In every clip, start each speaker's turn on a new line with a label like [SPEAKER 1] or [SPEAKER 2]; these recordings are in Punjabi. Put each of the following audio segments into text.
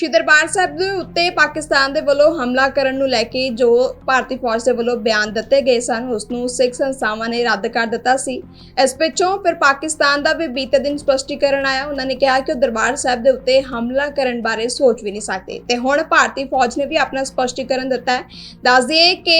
[SPEAKER 1] ਸ਼੍ਰੀ ਦਰਬਾਰ ਸਾਹਿਬ ਦੇ ਉੱਤੇ ਪਾਕਿਸਤਾਨ ਦੇ ਵੱਲੋਂ ਹਮਲਾ ਕਰਨ ਨੂੰ ਲੈ ਕੇ ਜੋ ਭਾਰਤੀ ਫੌਜ ਦੇ ਵੱਲੋਂ ਬਿਆਨ ਦਿੱਤੇ ਗਏ ਸਨ ਉਸ ਨੂੰ ਸਿੱਖ ਸੰਸਥਾਵਾਂ ਨੇ ਰੱਦ ਕਰ ਦਿੱਤਾ ਸੀ। ਇਸ ਪਿੱਛੋਂ ਫਿਰ ਪਾਕਿਸਤਾਨ ਦਾ ਵੀ ਬੀਤੇ ਦਿਨ ਸਪਸ਼ਟੀਕਰਨ ਆਇਆ। ਉਹਨਾਂ ਨੇ ਕਿਹਾ ਕਿ ਉਹ ਦਰਬਾਰ ਸਾਹਿਬ ਦੇ ਉੱਤੇ ਹਮਲਾ ਕਰਨ ਬਾਰੇ ਸੋਚ ਵੀ ਨਹੀਂ ਸਕਦੇ। ਤੇ ਹੁਣ ਭਾਰਤੀ ਫੌਜ ਨੇ ਵੀ ਆਪਣਾ ਸਪਸ਼ਟੀਕਰਨ ਦਿੱਤਾ ਹੈ। ਦੱਸ ਦਈਏ ਕਿ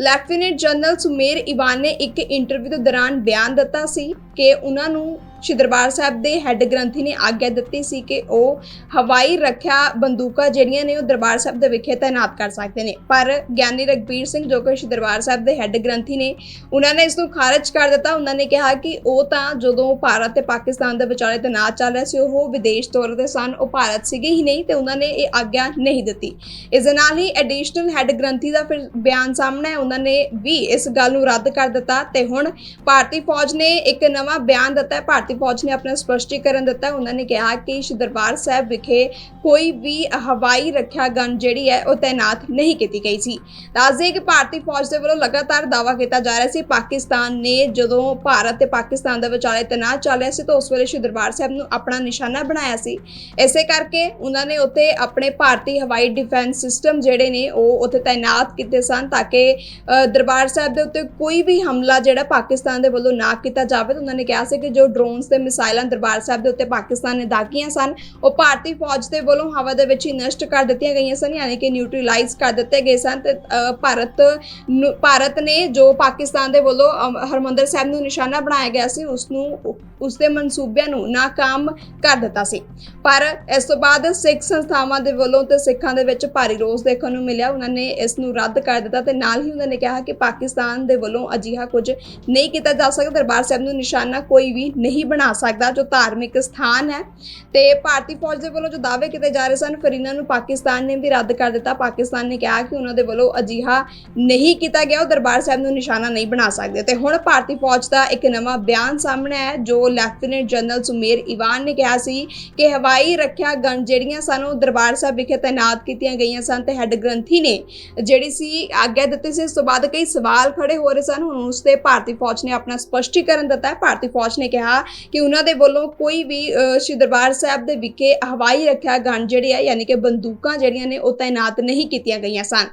[SPEAKER 1] ਲੈਫਟੀਨੈਂਟ ਜਨਰਲ ਸੁਮੇਰ ਇਵਾਨ ਨੇ ਇੱਕ ਇੰਟਰਵਿਊ ਦੇ ਦੌਰਾਨ ਬਿਆਨ ਦਿੱਤਾ ਸੀ ਕਿ ਉਹਨਾਂ ਨੂੰ ਸ਼੍ਰੀ ਦਰਬਾਰ ਸਾਹਿਬ ਦੇ ਹੈੱਡ ਗ੍ਰੰਥੀ ਨੇ ਆਗਿਆ ਦਿੱਤੀ ਸੀ ਕਿ ਉਹ ਹਵਾਈ ਰੱਖਿਆ ਬੰਦੂਕਾਂ ਜਿਹੜੀਆਂ ਨੇ ਉਹ ਦਰਬਾਰ ਸਾਹਿਬ ਦੇ ਵਿਖੇ ਤਾਇਨਾਤ ਕਰ ਸਕਦੇ ਨੇ। ਪਰ ਗਿਆਨੀ ਰਗਬੀਰ ਸਿੰਘ ਜੋ ਕਿ ਸ਼੍ਰੀ ਦਰਬਾਰ ਸਾਹਿਬ ਦੇ ਹੈੱਡ ਗ੍ਰੰਥੀ ਨੇ, ਉਹਨਾਂ ਨੇ ਇਸ ਨੂੰ ਖਾਰਜ ਕਰ ਦਿੱਤਾ। ਉਹਨਾਂ ਨੇ ਕਿਹਾ ਕਿ ਉਹ ਤਾਂ ਜਦੋਂ ਭਾਰਤ ਤੇ ਪਾਕਿਸਤਾਨ ਦੇ ਵਿਚਾਲੇ ਤਣਾਅ ਚੱਲ ਰਿਹਾ ਸੀ, ਉਹ ਵਿਦੇਸ਼ ਤੌਰ ਤੇ ਸਨ, ਉਹ ਭਾਰਤ ਸੀਗੇ ਹੀ ਨਹੀਂ ਤੇ ਉਹਨਾਂ ਨੇ ਇਹ ਆਗਿਆ ਨਹੀਂ ਦਿੱਤੀ। ਇਸ ਦੇ ਨਾਲ ਹੀ ਐਡੀਸ਼ਨਲ ਹੈੱਡ ਗ੍ਰੰਥੀ ਦਾ ਫਿਰ ਬਿਆਨ ਸਾਹਮਣੇ ਆਇਆ। ਉਹਨਾਂ ਨੇ ਵੀ ਇਸ ਗੱਲ ਨੂੰ ਰੱਦ ਕਰ ਦਿੱਤਾ ਤੇ ਹੁਣ ਭਾਰਤੀ ਫੌਜ ਨੇ ਇੱਕ ਨਵਾਂ ਬਿਆਨ ਦਿੱਤਾ ਹੈ। ਭਾਰਤੀ ਫੌਜ ਨੇ ਆਪਣਾ ਸਪਸ਼ਟੀਕਰਨ ਦਿੱਤਾ। ਉਹਨਾਂ ਨੇ ਕਿਹਾ ਕਿ ਸ਼੍ਰੀ ਦਰਬਾਰ ਸਾਹਿਬ ਵਿਖੇ ਕੋਈ ਵੀ ਹਵਾਈ ਰੱਖਿਆ ਗਨ ਜਿਹੜੀ ਹੈ, ਉਹ ਤਾਇਨਾਤ ਨਹੀਂ ਕੀਤੀ ਗਈ ਸੀ। ਦੱਸਦੇ ਕਿ ਭਾਰਤੀ ਫੌਜ ਦੇ ਵੱਲੋਂ ਲਗਾਤਾਰ ਦਾਅਵਾ ਕੀਤਾ ਜਾ ਰਿਹਾ ਸੀ। ਪਾਕਿਸਤਾਨ ਨੇ ਜਦੋਂ ਭਾਰਤ ਤੇ ਪਾਕਿਸਤਾਨ ਦੇ ਵਿਚਾਲੇ ਤਣਾਅ ਚੱਲ ਰਿਹਾ ਸੀ, ਤਾਂ ਉਸ ਵੇਲੇ ਸ਼੍ਰੀ ਦਰਬਾਰ ਸਾਹਿਬ ਨੂੰ ਆਪਣਾ ਨਿਸ਼ਾਨਾ ਬਣਾਇਆ ਸੀ। ਇਸੇ ਕਰਕੇ ਉਹਨਾਂ ਨੇ ਉੱਥੇ ਆਪਣੇ ਭਾਰਤੀ ਹਵਾਈ ਡਿਫੈਂਸ ਸਿਸਟਮ ਜਿਹੜੇ ਨੇ, ਉਹ ਉੱਥੇ ਤਾਇਨਾਤ ਕੀਤੇ ਸਨ ਤਾਂ ਕਿ ਦਰਬਾਰ ਸਾਹਿਬ ਦੇ ਉੱਤੇ ਕੋਈ ਵੀ ਹਮਲਾ ਜਿਹੜਾ ਪਾਕਿਸਤਾਨ ਦੇ ਵੱਲੋਂ ਨਾ ਕੀਤਾ ਜਾਵੇ। ਤਾਂ ਉਹਨਾਂ ਨੇ ਕਿਹਾ ਸੀ ਕਿ ਜੋ ਡਰੋਨ ਡਰੋਨਸ ਤੇ ਮਿਸਾਈਲਾਂ ਦਰਬਾਰ ਸਾਹਿਬ ਦੇ ਉੱਤੇ ਪਾਕਿਸਤਾਨ ਨੇ ਦਾਗੀਆਂ ਸਨ। ਉਹ ਭਾਰਤੀ ਫੌਜ ਦੇ ਵੱਲੋਂ ਹਵਾ ਦੇ ਵਿੱਚ ਹੀ ਨਸ਼ਟ ਕਰ ਦਿੱਤੀਆਂ ਗਈਆਂ ਸਨ, ਯਾਨੀ ਕਿ ਨਿਊਟਰਲਾਈਜ਼ ਕਰ ਦਿੱਤੇ ਗਏ ਸਨ ਤੇ ਭਾਰਤ ਭਾਰਤ ਨੇ ਜੋ ਪਾਕਿਸਤਾਨ ਦੇ ਵੱਲੋਂ ਹਰਮੰਦਰ ਸਾਹਿਬ ਨੂੰ ਨਿਸ਼ਾਨਾ ਬਣਾਇਆ ਗਿਆ ਸੀ, ਉਸ ਨੂੰ, ਉਸ ਦੇ ਮਨਸੂਬਿਆਂ ਨੂੰ ਨਾਕਾਮ ਕਰ ਦਿੱਤਾ ਸੀ। ਪਰ ਇਸ ਤੋਂ ਬਾਅਦ ਸਿੱਖ ਸੰਸਥਾਵਾਂ ਦੇ ਵੱਲੋਂ ਤੇ ਸਿੱਖਾਂ ਦੇ ਵਿੱਚ ਭਾਰੀ ਰੋਸ ਦੇਖਣ ਨੂੰ ਮਿਲਿਆ। ਉਹਨਾਂ ਨੇ ਇਸ ਨੂੰ ਰੱਦ ਕਰ ਦਿੱਤਾ ਤੇ ਨਾਲ ਹੀ ਉਹਨਾਂ ਨੇ ਕਿਹਾ ਕਿ ਪਾਕਿਸਤਾਨ ਦੇ ਵੱਲੋਂ ਅਜਿਹਾ ਕੁਝ ਨਹੀਂ ਕੀਤਾ ਜਾ ਸਕਦਾ। ਦਰਬਾਰ ਸਾਹਿਬ ਨੂੰ ਨਿਸ਼ਾਨਾ ਕੋਈ ਵੀ ਨਹੀਂ ਬਣਾ ਸਕਦਾ, ਜੋ ਧਾਰਮਿਕ ਸਥਾਨ ਹੈ। ਤੇ ਭਾਰਤੀ ਫੌਜ ਦੇ ਵੱਲੋਂ ਜੋ ਦਾਅਵੇ ਕੀਤੇ ਜਾ ਰਹੇ ਸਨ, ਫਿਰ ਇਹਨਾਂ ਨੂੰ ਪਾਕਿਸਤਾਨ ਨੇ ਵੀ ਰੱਦ ਕਰ ਦਿੱਤਾ। ਪਾਕਿਸਤਾਨ ਨੇ ਕਿਹਾ ਕਿ ਉਹਨਾਂ ਦੇ ਵੱਲੋਂ ਅਜਿਹਾ ਨਹੀਂ ਕੀਤਾ ਗਿਆ, ਉਹ ਦਰਬਾਰ ਸਾਹਿਬ ਨੂੰ ਨਿਸ਼ਾਨਾ ਨਹੀਂ ਬਣਾ ਸਕਦੇ। ਤੇ ਹੁਣ ਭਾਰਤੀ ਫੌਜ ਦਾ ਇੱਕ ਨਵਾਂ ਬਿਆਨ ਸਾਹਮਣੇ ਆਇਆ ਜੋ ਲੈਫਟੀਨੈਂਟ ਜਨਰਲ ਸੁਮੇਰ ਇਵਾਨ ਨੇ ਕਿਹਾ ਸੀ ਕਿ ਹਵਾਈ ਰੱਖਿਆ ਗਨ ਜਿਹੜੀਆਂ ਸਨ, ਉਹ ਦਰਬਾਰ ਸਾਹਿਬ ਵਿਖੇ ਤਾਇਨਾਤ ਕੀਤੀਆਂ ਗਈਆਂ ਸਨ ਤੇ ਹੈੱਡ ਗ੍ਰੰਥੀ ਨੇ ਜਿਹੜੀ ਸੀ, ਆਗਿਆ ਦਿੱਤੀ ਸੀ। ਇਸ ਤੋਂ ਬਾਅਦ ਕਈ ਸਵਾਲ ਖੜੇ ਹੋ ਰਹੇ ਸਨ। ਹੁਣ ਉਸ ਤੇ ਭਾਰਤੀ ਫੌਜ ਨੇ ਆਪਣਾ ਸਪਸ਼ਟੀਕਰਨ ਦਿੱਤਾ ਹੈ। ਭਾਰਤੀ ਫੌਜ ਨੇ ਕਿਹਾ ਕਿ ਉਹਨਾਂ ਦੇ ਵੱਲੋਂ ਕੋਈ ਵੀ ਅ, ਸ਼੍ਰੀ ਦਰਬਾਰ ਸਾਹਿਬ ਦੇ ਵਿਖੇ ਹਵਾਈ ਰੱਖਿਆ ਗਨ ਜਿਹੜੇ ਹੈ ਯਾਨੀ ਕਿ ਬੰਦੂਕਾਂ ਜਿਹੜੀਆਂ ਨੇ ਉਹ ਤਾਇਨਾਤ ਨਹੀਂ ਕੀਤੀਆਂ ਗਈਆਂ ਸਨ।